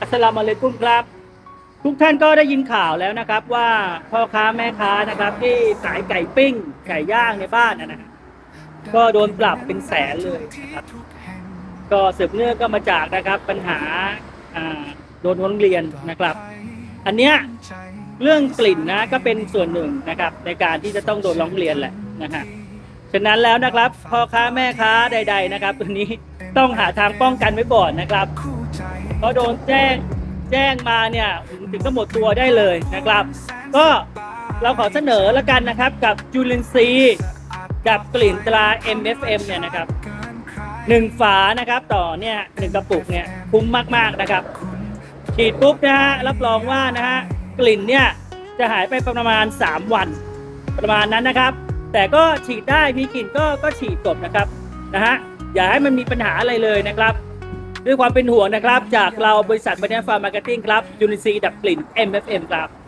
อัสลามอะลัยกุมครับ ทุกท่านก็ได้ยินข่าวแล้วนะครับว่าพ่อค้าแม่ค้านะครับที่ขายไก่ปิ้งไก่ย่างในบ้านนะนะก็โดนปรับเป็นแสนเลยนะครับก็สืบเนื่องก็มาจากนะครับปัญหาอ่าโดนโรงเรียนนะครับ อันเนี้ยเรื่องกลิ่นนะก็เป็นส่วนหนึ่งนะครับในการที่จะต้องโดนร้องเรียนแหละนะฮะฉะนั้นแล้วนะครับพ่อค้าแม่ค้าใด ๆ นะครับ ตัวนี้ต้องหาทางป้องกันไว้ก่อนนะครับ เพราโดนแจ้งแจ้งมาเนี่ยถึงก็หมดตัวได้เลยนะครับ ก็เราขอเสนอแล้วกันนะครับกับจุลินทรีย์กับกลิ่นตรา MFM เนี่ยนะครับหนึ่งฝานะครับต่อเนี่ยหนึ่งกระปุกเนี่ยคุ้มมากๆนะครับ ฉีดปุ๊บนะฮะรับรองว่านะฮะกลิ่นเนี่ยจะหายไปประมาณ 3 วันประมาณนั้นนะครับ แต่ก็ฉีดได้มีกลิ่นก็ก็ฉีดจบนะครับนะฮะอย่าให้มันมีปัญหาอะไรเลยนะครับ ด้วยความเป็นห่วงนะครับ จากเราบริษัทบริษัทฟาร์มาร์เก็ตติ้งครับยูนิซีดับกลิ่น MFM ครับ